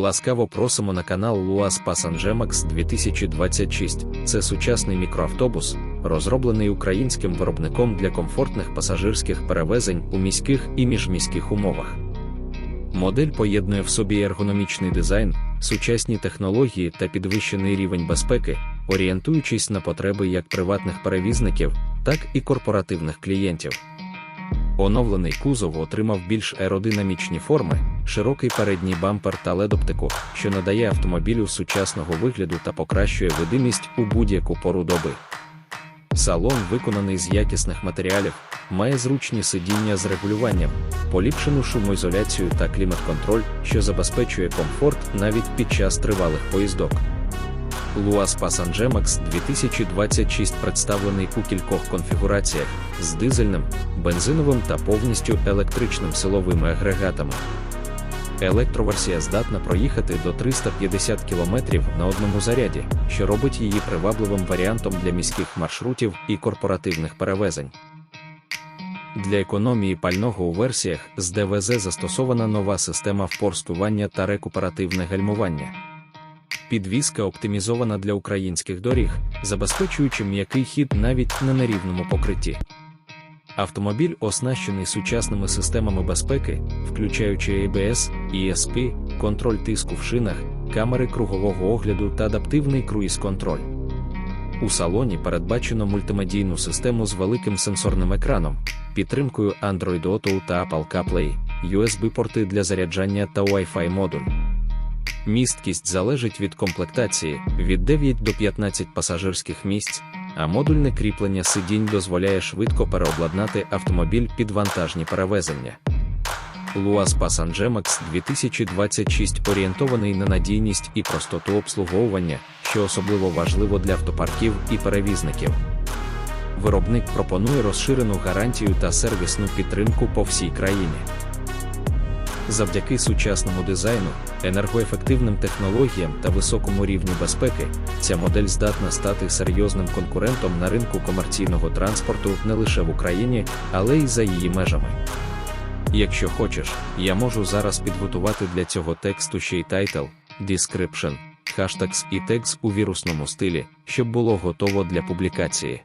Ласкаво просимо на канал Passenger Max 2026. Це сучасний мікроавтобус, розроблений українським виробником для комфортних пасажирських перевезень у міських і міжміських умовах. Модель поєднує в собі ергономічний дизайн, сучасні технології та підвищений рівень безпеки, орієнтуючись на потреби як приватних перевізників, так і корпоративних клієнтів. Оновлений кузов отримав більш аеродинамічні форми, широкий передній бампер та ледоптику, що надає автомобілю сучасного вигляду та покращує видимість у будь-яку пору доби. Салон виконаний з якісних матеріалів, має зручні сидіння з регулюванням, поліпшену шумоізоляцію та клімат-контроль, що забезпечує комфорт навіть під час тривалих поїздок. Luas Passenger Max 2026 представлений у кількох конфігураціях з дизельним, бензиновим та повністю електричним силовими агрегатами. Електроверсія здатна проїхати до 350 км на одному заряді, що робить її привабливим варіантом для міських маршрутів і корпоративних перевезень. Для економії пального у версіях з ДВЗ застосована нова система впорскування та рекуперативне гальмування. Підвізка оптимізована для українських доріг, забезпечуючи м'який хід навіть на нерівному покритті. Автомобіль оснащений сучасними системами безпеки, включаючи ABS, ESP, контроль тиску в шинах, камери кругового огляду та адаптивний круїз-контроль. У салоні передбачено мультимедійну систему з великим сенсорним екраном, підтримкою Android Auto та Apple CarPlay, USB-порти для заряджання та Wi-Fi модуль. Місткість залежить від комплектації від 9 до 15 пасажирських місць, а модульне кріплення сидінь дозволяє швидко переобладнати автомобіль під вантажні перевезення. Luas Passenger Max 2026 орієнтований на надійність і простоту обслуговування, що особливо важливо для автопарків і перевізників. Виробник пропонує розширену гарантію та сервісну підтримку по всій країні. Завдяки сучасному дизайну, енергоефективним технологіям та високому рівню безпеки, ця модель здатна стати серйозним конкурентом на ринку комерційного транспорту не лише в Україні, але й за її межами. Якщо хочеш, я можу зараз підготувати для цього тексту ще й тайтл, description, хештегс і текст у вірусному стилі, щоб було готово для публікації.